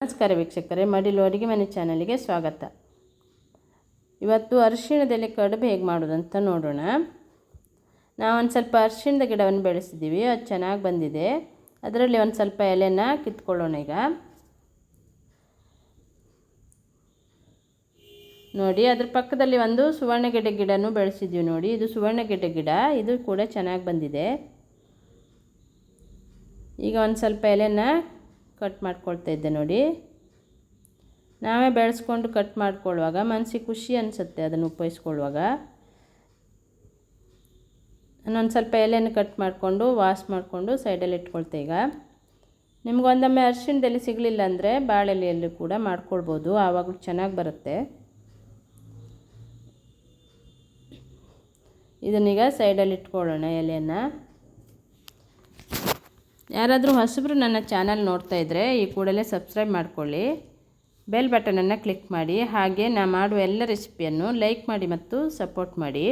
ನಮಸ್ಕಾರ ವೀಕ್ಷಕರೇ, ಮಡಿಲು ಅಡುಗೆ ಮನೆ ಚಾನಲಿಗೆ ಸ್ವಾಗತ. ಇವತ್ತು ಅರಿಶಿಣದಲ್ಲಿ ಕಡುಬು ಹೇಗೆ ಮಾಡೋದಂತ ನೋಡೋಣ. ನಾವೊಂದು ಸ್ವಲ್ಪ ಅರಿಶಿಣದ ಗಿಡವನ್ನು ಬೆಳೆಸಿದ್ದೀವಿ, ಅದು ಚೆನ್ನಾಗಿ ಬಂದಿದೆ. ಅದರಲ್ಲಿ ಒಂದು ಸ್ವಲ್ಪ ಎಲೆನ ಕಿತ್ಕೊಳ್ಳೋಣ ಈಗ. ನೋಡಿ, ಅದ್ರ ಪಕ್ಕದಲ್ಲಿ ಒಂದು ಸುವರ್ಣಗೆಡ್ಡೆ ಗಿಡನೂ ಬೆಳೆಸಿದ್ದೀವಿ ನೋಡಿ. ಇದು ಸುವರ್ಣಗೆಡ್ಡೆ ಗಿಡ, ಇದು ಕೂಡ ಚೆನ್ನಾಗಿ ಬಂದಿದೆ. ಈಗ ಒಂದು ಸ್ವಲ್ಪ ಎಲೆನ ಕಟ್ ಮಾಡ್ಕೊಳ್ತಾ ಇದ್ದೆ ನೋಡಿ. ನಾವೇ ಬೆಳೆಸ್ಕೊಂಡು ಕಟ್ ಮಾಡ್ಕೊಳ್ಳುವಾಗ ಮನಸ್ಸಿಗೆ ಖುಷಿ ಅನಿಸುತ್ತೆ ಅದನ್ನು ಉಪಯೋಗಿಸ್ಕೊಳ್ಳುವಾಗ ನಾನೊಂದು ಸ್ವಲ್ಪ ಎಲೆಯನ್ನು ಕಟ್ ಮಾಡಿಕೊಂಡು, ವಾಶ್ ಮಾಡಿಕೊಂಡು ಸೈಡಲ್ಲಿ ಇಟ್ಕೊಳ್ತೆ ಈಗ. ನಿಮ್ಗೊಂದೊಮ್ಮೆ ಅರಿಶಿಣದಲ್ಲಿ ಸಿಗಲಿಲ್ಲ ಅಂದರೆ ಬಾಳೆಲೆಯಲ್ಲಿ ಕೂಡ ಮಾಡ್ಕೊಳ್ಬೋದು, ಆವಾಗಲೂ ಚೆನ್ನಾಗಿ ಬರುತ್ತೆ. ಇದನ್ನೀಗ ಸೈಡಲ್ಲಿ ಇಟ್ಕೊಳ್ಳೋಣ ಎಲೆಯನ್ನು. ಯಾರಾದರೂ ಹೊಸಬರು ನನ್ನ ಚಾನಲ್ ನೋಡ್ತಾ ಇದ್ದರೆ ಈ ಕೂಡಲೇ ಸಬ್ಸ್ಕ್ರೈಬ್ ಮಾಡ್ಕೊಳ್ಳಿ. ಬೆಲ್ ಬಟನನ್ನು ಕ್ಲಿಕ್ ಮಾಡಿ. ಹಾಗೆ ನಾ ಮಾಡುವ ಎಲ್ಲ ರೆಸಿಪಿಯನ್ನು ಲೈಕ್ ಮಾಡಿ ಮತ್ತು ಸಪೋರ್ಟ್ ಮಾಡಿ.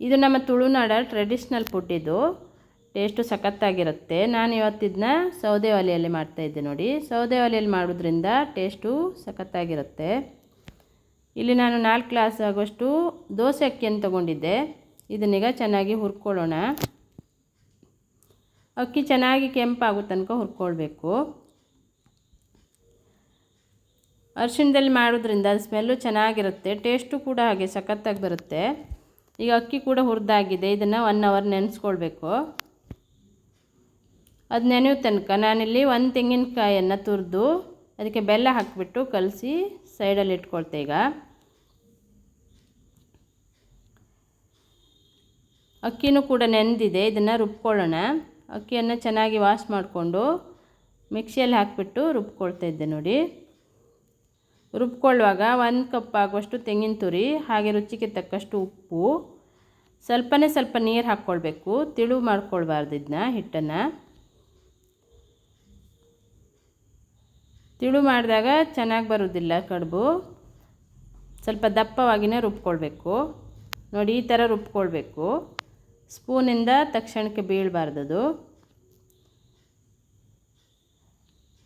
ಇದು ನಮ್ಮ ತುಳುನಾಡ ಟ್ರೆಡಿಷ್ನಲ್ ಫುಡ್ ಇದು. ಟೇಸ್ಟು ಸಖತ್ತಾಗಿರುತ್ತೆ. ನಾನು ಇವತ್ತಿದನ್ನ ಸೌದೆ ಒಲೆಯಲ್ಲಿ ಮಾಡ್ತಾಯಿದ್ದೆ ನೋಡಿ. ಸೌದೆ ಒಲೆಯಲ್ಲಿ ಮಾಡೋದ್ರಿಂದ ಟೇಸ್ಟು ಸಖತ್ತಾಗಿರುತ್ತೆ. ಇಲ್ಲಿ ನಾನು ನಾಲ್ಕು ಗ್ಲಾಸ್ ಆಗೋಷ್ಟು ದೋಸೆ ಅಕ್ಕಿಯನ್ನು ತೊಗೊಂಡಿದ್ದೆ. ಇದನ್ನೀಗ ಚೆನ್ನಾಗಿ ಹುರ್ಕೊಳ್ಳೋಣ. ಅಕ್ಕಿ ಚೆನ್ನಾಗಿ ಕೆಂಪಾಗೋ ತನಕ ಹುರ್ಕೊಳ್ಬೇಕು. ಅರಿಶಿಣದಲ್ಲಿ ಮಾಡೋದ್ರಿಂದ ಅದು ಸ್ಮೆಲ್ಲು ಚೆನ್ನಾಗಿರುತ್ತೆ ಟೇಸ್ಟು ಕೂಡ ಹಾಗೆ ಸಖತ್ತಾಗಿ ಬರುತ್ತೆ. ಈಗ ಅಕ್ಕಿ ಕೂಡ ಹುರಿದಾಗಿದೆ, ಇದನ್ನು ಒನ್ ಅವರ್ ನೆನೆಸ್ಕೊಳ್ಬೇಕು. ಅದು ನೆನೆಯೋ ತನಕ ನಾನಿಲ್ಲಿ ಒಂದು ತೆಂಗಿನಕಾಯನ್ನು ತುರಿದು ಅದಕ್ಕೆ ಬೆಲ್ಲ ಹಾಕಿಬಿಟ್ಟು ಕಲಸಿ ಸೈಡಲ್ಲಿ ಇಟ್ಕೊಳ್ತೆ ಈಗ. ಅಕ್ಕಿನೂ ಕೂಡ ನೆನೆದಿದೆ ಇದನ್ನು ರುಬ್ಕೊಳ್ಳೋಣ. ಅಕ್ಕಿಯನ್ನು ಚೆನ್ನಾಗಿ ವಾಶ್ ಮಾಡಿಕೊಂಡು ಮಿಕ್ಸಿಯಲ್ಲಿ ಹಾಕಿಬಿಟ್ಟು ರುಬ್ಕೊಳ್ತಾ ಇದ್ದೆ ನೋಡಿ. ರುಬ್ಕೊಳ್ಳುವಾಗ ಒಂದು ಕಪ್ ಆಗುವಷ್ಟು ತೆಂಗಿನ ತುರಿ, ಹಾಗೆ ರುಚಿಗೆ ತಕ್ಕಷ್ಟು ಉಪ್ಪು, ಸ್ವಲ್ಪನೇ ಸ್ವಲ್ಪ ನೀರು ಹಾಕ್ಕೊಳ್ಬೇಕು. ತಿಳು ಮಾಡ್ಕೊಳ್ಬಾರ್ದು ಇದನ್ನ ಹಿಟ್ಟನ್ನು. ತಿಳು ಮಾಡಿದಾಗ ಚೆನ್ನಾಗಿ ಬರೋದಿಲ್ಲ ಕಡುಬು. ಸ್ವಲ್ಪ ದಪ್ಪವಾಗಿಯೇ ರುಬ್ಕೊಳ್ಬೇಕು. ನೋಡಿ, ಈ ಥರ ರುಬ್ಕೊಳ್ಬೇಕು. ಸ್ಪೂನಿಂದ ತಕ್ಷಣಕ್ಕೆ ಬೀಳಬಾರ್ದದು.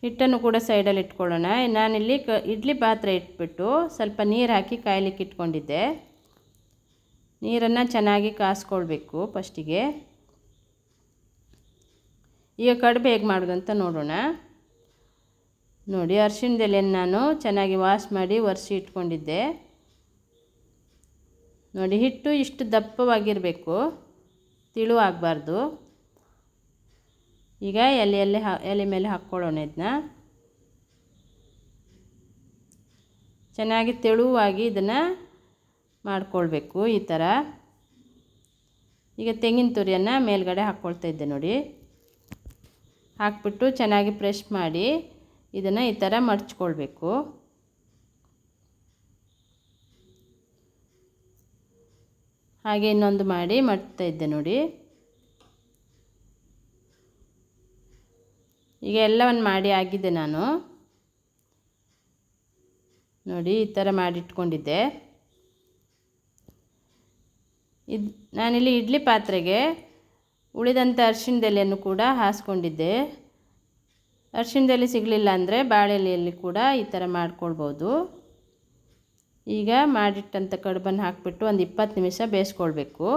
ಹಿಟ್ಟನ್ನು ಕೂಡ ಸೈಡಲ್ಲಿ ಇಟ್ಕೊಳ್ಳೋಣ. ನಾನಿಲ್ಲಿ ಕ ಇಡ್ಲಿ ಪಾತ್ರೆ ಇಟ್ಬಿಟ್ಟು ಸ್ವಲ್ಪ ನೀರು ಹಾಕಿ ಕಾಯಲಿಕ್ಕೆ ಇಟ್ಕೊಂಡಿದ್ದೆ. ನೀರನ್ನು ಚೆನ್ನಾಗಿ ಕಾಸ್ಕೊಳ್ಬೇಕು ಫಸ್ಟಿಗೆ. ಈಗ ಕಡುಬು ಹೇಗೆ ಮಾಡೋದು ನೋಡೋಣ. ನೋಡಿ, ಅರಿಶಿಣದೆಲೆಯನ್ನು ನಾನು ಚೆನ್ನಾಗಿ ವಾಶ್ ಮಾಡಿ ಒರೆಸಿ ಇಟ್ಕೊಂಡಿದ್ದೆ. ನೋಡಿ, ಹಿಟ್ಟು ಇಷ್ಟು ದಪ್ಪವಾಗಿರಬೇಕು. ತಿಳು ಆಗಬಾರ್ದು. ಈಗ ಎಲೆಯಲ್ಲಿ ಹಾ, ಎಲೆ ಮೇಲೆ ಹಾಕ್ಕೊಳ್ಳೋಣ ಇದನ್ನ ಚೆನ್ನಾಗಿ ತೆಳುವಾಗಿ ಇದನ್ನು ಮಾಡಿಕೊಳ್ಬೇಕು ಈ ಥರ ಈಗ ತೆಂಗಿನ ತುರಿಯನ್ನು ಮೇಲ್ಗಡೆ ಹಾಕ್ಕೊಳ್ತಾ ಇದ್ದೆ ನೋಡಿ. ಹಾಕ್ಬಿಟ್ಟು ಚೆನ್ನಾಗಿ ಪ್ರೆಶ್ ಮಾಡಿ ಇದನ್ನು ಈ ಥರ ಮಡ್ಚ್ಕೊಳ್ಬೇಕು. ಹಾಗೆ ಇನ್ನೊಂದು ಮಾಡಿ ಮಾಡ್ತಾ ಇದ್ದೆ ನೋಡಿ. ಈಗ ಎಲ್ಲವನ್ನು ಮಾಡಿ ಆಗಿದೆ ನಾನು. ನೋಡಿ, ಈ ಥರ ಮಾಡಿಟ್ಕೊಂಡಿದ್ದೆ. ಇದು ನಾನಿಲ್ಲಿ ಇಡ್ಲಿ ಪಾತ್ರೆಗೆ ಉಳಿದಂಥ ಅರಿಶಿಣದೆಲೆಯನ್ನು ಕೂಡ ಹಾಸ್ಕೊಂಡಿದ್ದೆ. ಅರಿಶಿಣದೆಲೆ ಸಿಗಲಿಲ್ಲ ಅಂದರೆ ಬಾಳೆಲೆಯಲ್ಲಿ ಕೂಡ ಈ ಥರ ಮಾಡ್ಕೊಳ್ಬೋದು. ಈಗ ಮಾಡಿಟ್ಟಂಥ ಕಡುಬನ್ನು ಹಾಕಿಬಿಟ್ಟು ಒಂದು ಇಪ್ಪತ್ತು ನಿಮಿಷ ಬೇಯಿಸ್ಕೊಳ್ಬೇಕು.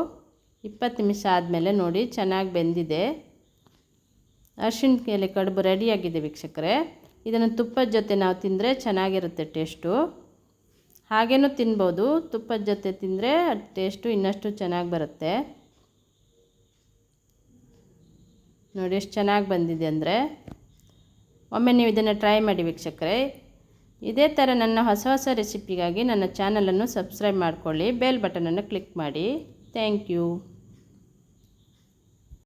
ಇಪ್ಪತ್ತು ನಿಮಿಷ ಆದಮೇಲೆ ನೋಡಿ ಚೆನ್ನಾಗಿ ಬೆಂದಿದೆ. ಅರ್ಶಿಣ ಎಲೆ ಕಡುಬು ರೆಡಿಯಾಗಿದೆ ವೀಕ್ಷಕರೇ. ಇದನ್ನು ತುಪ್ಪದ ಜೊತೆ ನಾವು ತಿಂದರೆ ಚೆನ್ನಾಗಿರುತ್ತೆ ಟೇಸ್ಟು. ಹಾಗೇನೂ ತಿನ್ಬೋದು. ತುಪ್ಪದ ಜೊತೆ ತಿಂದರೆ ಟೇಸ್ಟು ಇನ್ನಷ್ಟು ಚೆನ್ನಾಗಿ ಬರುತ್ತೆ. ನೋಡಿ ಎಷ್ಟು ಚೆನ್ನಾಗಿ ಬಂದಿದೆ ಅಂದರೆ. ಒಮ್ಮೆ ನೀವು ಇದನ್ನು ಟ್ರೈ ಮಾಡಿ ವೀಕ್ಷಕರೇ. ಇದೇ ಥರ ನನ್ನ ಹೊಸ ಹೊಸ ರೆಸಿಪಿಗಾಗಿ ನನ್ನ ಚಾನಲನ್ನು ಸಬ್ಸ್ಕ್ರೈಬ್ ಮಾಡಿಕೊಳ್ಳಿ ಬೆಲ್ ಬಟನನ್ನು ಕ್ಲಿಕ್ ಮಾಡಿ. Thank you